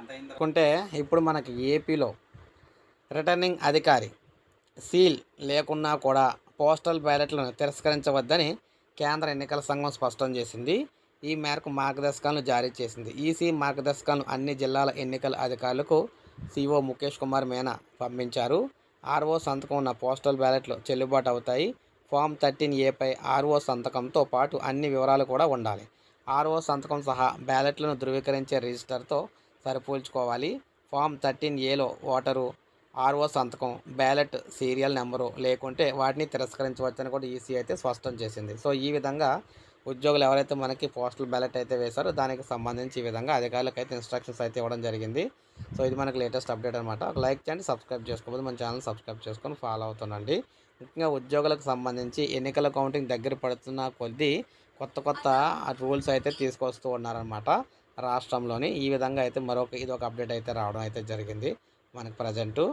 అనుకుంటే ఇప్పుడు మనకి ఏపీలో రిటర్నింగ్ అధికారి సీల్ లేకున్నా కూడా పోస్టల్ బ్యాలెట్లను తిరస్కరించవద్దని కేంద్ర ఎన్నికల సంఘం స్పష్టం చేసింది. ఈ మేరకు మార్గదర్శకాలను జారీ చేసింది. ఈసీ మార్గదర్శకాలను అన్ని జిల్లాల ఎన్నికల అధికారులకు సిఓ ముఖేష్ కుమార్ మేనా పంపించారు. ఆర్ఓ సంతకం ఉన్న పోస్టల్ బ్యాలెట్లు చెల్లుబాటు అవుతాయి. ఫామ్ థర్టీన్ ఏపై ఆర్ఓ సంతకంతో పాటు అన్ని వివరాలు కూడా ఉండాలి. ఆర్ఓ సంతకం సహా బ్యాలెట్లను ధృవీకరించే రిజిస్టర్తో సరిపోల్చుకోవాలి. ఫామ్ థర్టీన్ ఏలో ఓటరు ఆర్ఓ సంతకం బ్యాలెట్ సీరియల్ నెంబరు లేకుంటే వాటిని తిరస్కరించవచ్చని కూడా ఈసీ అయితే స్పష్టం చేసింది. సో ఈ విధంగా ఉద్యోగులు ఎవరైతే మనకి పోస్టల్ బ్యాలెట్ అయితే వేశారో దానికి సంబంధించి ఈ విధంగా అధికారులకు అయితే ఇన్స్ట్రక్షన్స్ అయితే ఇవ్వడం జరిగింది. సో ఇది మనకి లేటెస్ట్ అప్డేట్ అనమాట ఒక లైక్ చేయండి సబ్స్క్రైబ్ చేసుకోకపోతే మన ఛానల్ సబ్స్క్రైబ్ చేసుకొని ఫాలో అవుతుండండి. ముఖ్యంగా ఉద్యోగులకు సంబంధించి ఎన్నికల కౌంటింగ్ దగ్గర పడుతున్న కొద్దీ కొత్త కొత్త రూల్స్ అయితే తీసుకొస్తూ ఉన్నారనమాట రాష్ట్రంలోని ఈ విధంగా అయితే మరొక ఇది ఒక అప్డేట్ అయితే రావడం అయితే జరిగింది. మనకు ప్రజెంటు